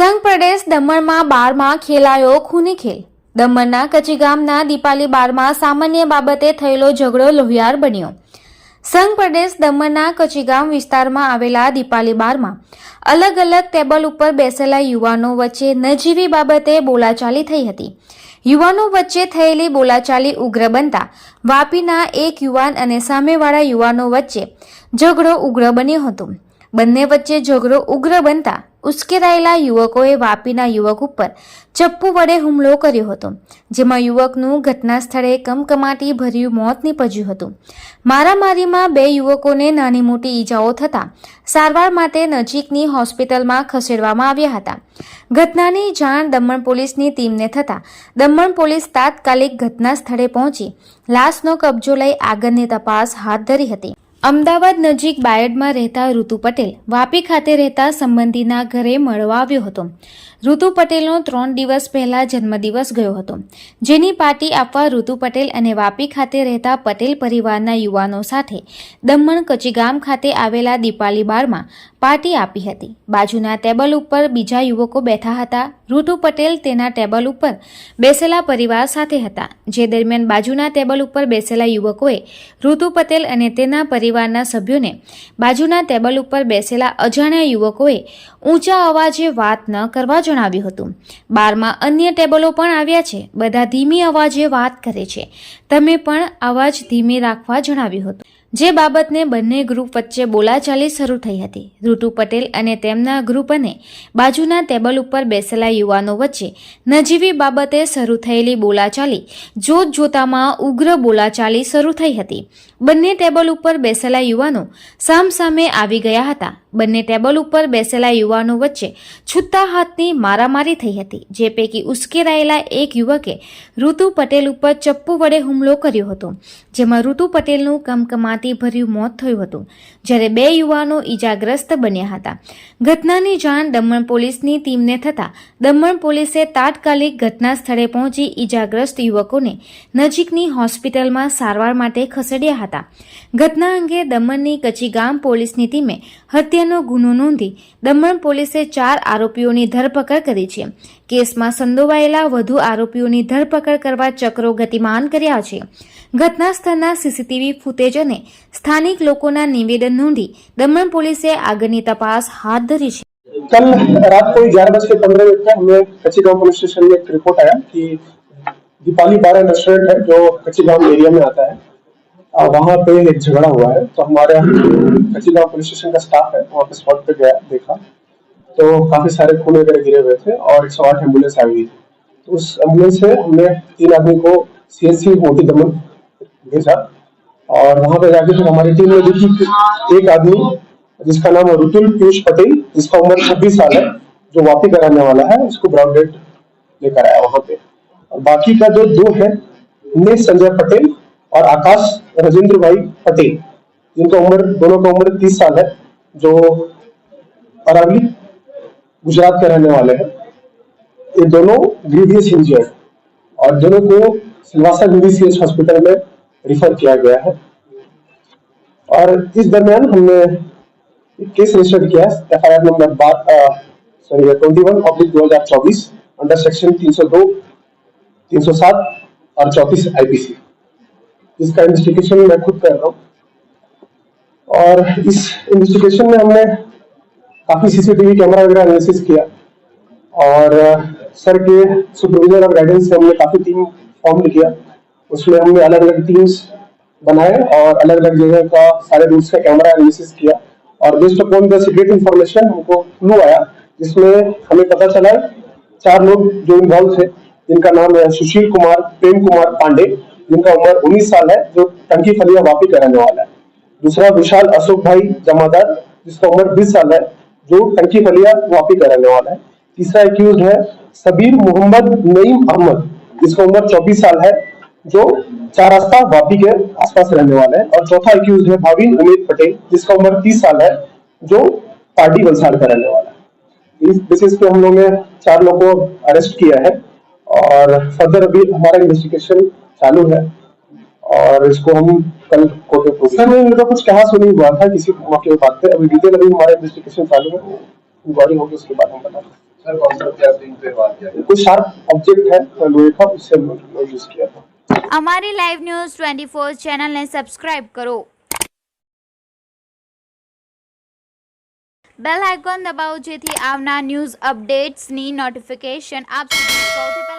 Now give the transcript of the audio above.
સંઘ પ્રદેશ દમણમાં બારમાં ખેલાયો ખૂની ખેલ. દમણના કચી ગામના દીપાલી બારમાં સામાન્ય બાબતે થયેલો ઝઘડો લોહિયાર બન્યો. સંઘ પ્રદેશ દમણના કચી ગામ વિસ્તારમાં આવેલા દીપાલી બારમાં અલગ અલગ ટેબલ ઉપર બેસેલા યુવાનો વચ્ચે નજીવી બાબતે બોલાચાલી થઈ હતી. યુવાનો વચ્ચે થયેલી બોલાચાલી ઉગ્ર બનતા વાપીના એક યુવાન અને સામેવાળા યુવાનો વચ્ચે ઝઘડો ઉગ્ર બન્યો હતો. બંને વચ્ચે ઝઘડો ઉગ્ર બનતા ઉશ્કેરાયેલા યુવકોએ વાપીના યુવક ઉપર ચપ્પુ વડે હુમલો કર્યો હતો, જેમાં યુવકનું ઘટના સ્થળે કમકમાટી ભર્યું મોત નીપજ્યું હતું. મારામારીમાં બે યુવકોને નાની મોટી ઈજાઓ થતાં સારવાર માટે નજીકની હોસ્પિટલમાં ખસેડવામાં આવ્યા હતા. ઘટનાની જાણ દમણ પોલીસની ટીમને થતાં દમણ પોલીસ તાત્કાલિક ઘટના સ્થળે પહોંચી લાશનો કબજો લઈ આગળની તપાસ હાથ ધરી હતી. અમદાવાદ નજીક બાયડમાં રહેતા ઋતુ પટેલ વાપી ખાતે રહેતા સંબંધીના ઘરે મળવા આવ્યો હતો. ઋતુ પટેલનો ત્રણ દિવસ પહેલા જન્મદિવસ ગયો હતો. જેની પાર્ટી આપવા ઋતુ પટેલ અને વાપી ખાતે રહેતા પટેલ પરિવારના યુવાનો સાથે દમણ કચીગામ ખાતે આવેલા દીપાલી બારમાં પાર્ટી આપી હતી. બાજુના ટેબલ ઉપર બીજા યુવકો બેઠા હતા. ઋતુ પટેલ તેના ટેબલ ઉપર બેસેલા પરિવાર સાથે હતા. જે દરમિયાન બાજુના ટેબલ ઉપર બેસેલા યુવકોએ ઋતુ પટેલ અને તેના પરિવારના સભ્યોને બાજુના ટેબલ ઉપર બેસેલા અજાણ્યા યુવકોએ ઊંચા અવાજે વાત ન કરવા જણાવ્યું હતું. બારમાં અન્ય ટેબલો પણ આવ્યા છે. બધા ધીમી અવાજે વાત કરે છે. તમે પણ અવાજ ધીમે રાખવા જણાવ્યું હતું. જે બાબતને બંને ગ્રુપ વચ્ચે બોલાચાલી શરૂ થઈ હતી. ઋતુ પટેલ અને તેમના ગ્રુપ અને બાજુના ટેબલ ઉપર બેસેલા યુવાનો વચ્ચે નજીવી બાબતે શરૂ થયેલી બોલાચાલી જોત જોતામાં ઉગ્ર બોલાચાલી શરૂ થઈ હતી. બંને ટેબલ ઉપર બેસેલા યુવાનો સામસામે આવી ગયા હતા. બંને ટેબલ ઉપર બેસેલા યુવાનો વચ્ચે છૂટા હાથની મારામારી થઈ હતી, જે પૈકી ઉશ્કેરાયેલા એક યુવકે ઋતુ પટેલ ઉપર ચપ્પુ વડે હુમલો કર્યો હતો, જેમાં ઋતુ પટેલનું કમકમાટી ભર્યું મોત થયું હતું. જ્યારે બે યુવાનો ઈજાગ્રસ્ત બન્યા હતા. ઘટનાની જાણ દમણ પોલીસની ટીમને થતાં દમણ પોલીસે તાત્કાલિક ઘટના સ્થળે પહોંચી ઈજાગ્રસ્ત યુવકોને નજીકની હોસ્પિટલમાં સારવાર માટે ખસેડ્યા હતા. ઘટના અંગે દમણની કચી ગામ પોલીસની ટીમે હત્યાનો ગુનો નોંધી દમણ પોલીસે ચાર આરોપીઓની ધરપકડ કરી છે. કેસમાં સંડોવાયેલા વધુ આરોપીઓની ધરપકડ કરવા ચક્રો ગતિમાન કર્યા છે ઘટના સ્થળના સીસીટીવી ફૂટેજ અને સ્થાનિક લોકોના નિવેદન નોંધી દમણ પોલીસે આગળની તપાસ હાથ ધરી છે कल रात को ग्यारह बज के पंद्रह मिनट पर हमें कच्ची गांव पुलिस स्टेशन में एक रिपोर्ट आया कि दीपाली बारह रेस्टोरेंट है जो कच्ची गांव एरिया में आता है आ, वहां पे एक झगड़ा हुआ है तो हमारे कच्ची गांव पुलिस स्टेशन का स्टाफ है वहां पे स्पॉट पे गया देखा तो काफ़ी सारे खून वगैरह गिरे हुए थे और एक सौ आठ एंबुलेंस आई हुई थी। तो उस एंबुलेंस से हमने तीन आदमी को सीएचसी मोती दमन भेजा और वहाँ पे जाके फिर हमारी टीम ने देखी कि एक आदमी जिसका नाम रुतुल पीयूष पटेल, जिसका उम्र छब्बीस साल है, जो वापी कराने वाला है, उसको ब्राउन डेट लेकर आया वहाँ पे। और बाकी का जो दो है, उमेश संजय पटेल और आकाश राजेंद्र भाई पटेल, जिनका उम्र, दोनों का उम्र तीस साल है, जो अरावली गुजरात के रहने वाले हैं। ये दोनों ग्रीवियस इंजर्ड और दोनों को सिलवासा ग्रीवियस हॉस्पिटल में रिफर किया गया है। और इस दरमियान हमने केस रजिस्टर किया F I R number sorry twenty one oblique दो हज़ार चौबीस अंडर सेक्शन तीन सौ दो, तीन सौ सात और चौतीस आईपीसी इसका इन्वेस्टिगेशन मैं खुद कर रहा हूँ। और इस इन्वेस्टिगेशन में हमने काफ़ी सीसीटीवी कैमरा वगैरह एनालिसिस किया। और सर के सुपरविजन और गाइडेंस से हमने काफ़ी टीम फॉर्म किया। उसमें हमने अलग अलग टीम्स बनाए और अलग अलग जगह का, सारे रूट्स का कैमरा एनालिसिस किया। और based upon the secret information हमको क्लू आया, जिसमें हमें पता चला चार लोग जो इन्वॉल्व थे, जिनका नाम है सुशील कुमार, प्रेम कुमार पांडे, जिनका उम्र 19 साल है, जो टंकी फलिया वापी का रहने वाला है। दूसरा विशाल अशोक भाई जमादार, जिसका उम्र 20 साल है जो टंकी फलिया वापी का रहने वाला है। तीसरा एक्यूज है सबीर मोहम्मद नईम अहमद। जिसका उम्र 24 साल है, जो चार रास्ता वापी के आसपास रहने वाला है। और चौथा एक्यूज है भाविन उमेद पटेल, जिसका उम्र 30 साल है, जो पार्टी वलसाड़ का रहने वाला है। इस बेसिस पे हम लोग ने चार लोगों को अरेस्ट किया है। और फर्दर अभी हमारा इन्वेस्टिगेशन चालू है। और इसको हम कल कोर्ट में प्रोड्यूस- सर नहीं मेरा कुछ कहा सुनी हुआ था किसी मौके पे बात पे अभी डिटेल अभी हमारा इन्वेस्टिगेशन चालू है इंक्वायरी होगी उसके बाद हम बताएंगे सर कौन सा हथियार पे बात किया कोई शार्प ऑब्जेक्ट है लोहे का उससे यूज किया था અમારી લાઈવ ન્યૂઝ ટ્વેન્ટી ફોર ચેનલને સબસ્ક્રાઇબ કરો બેલ આઇકોન દબાવો જેથી આવનાર ન્યૂઝ અપડેટ્સની નોટિફિકેશન આપ સુધી સૌથી પહેલા પહોંચે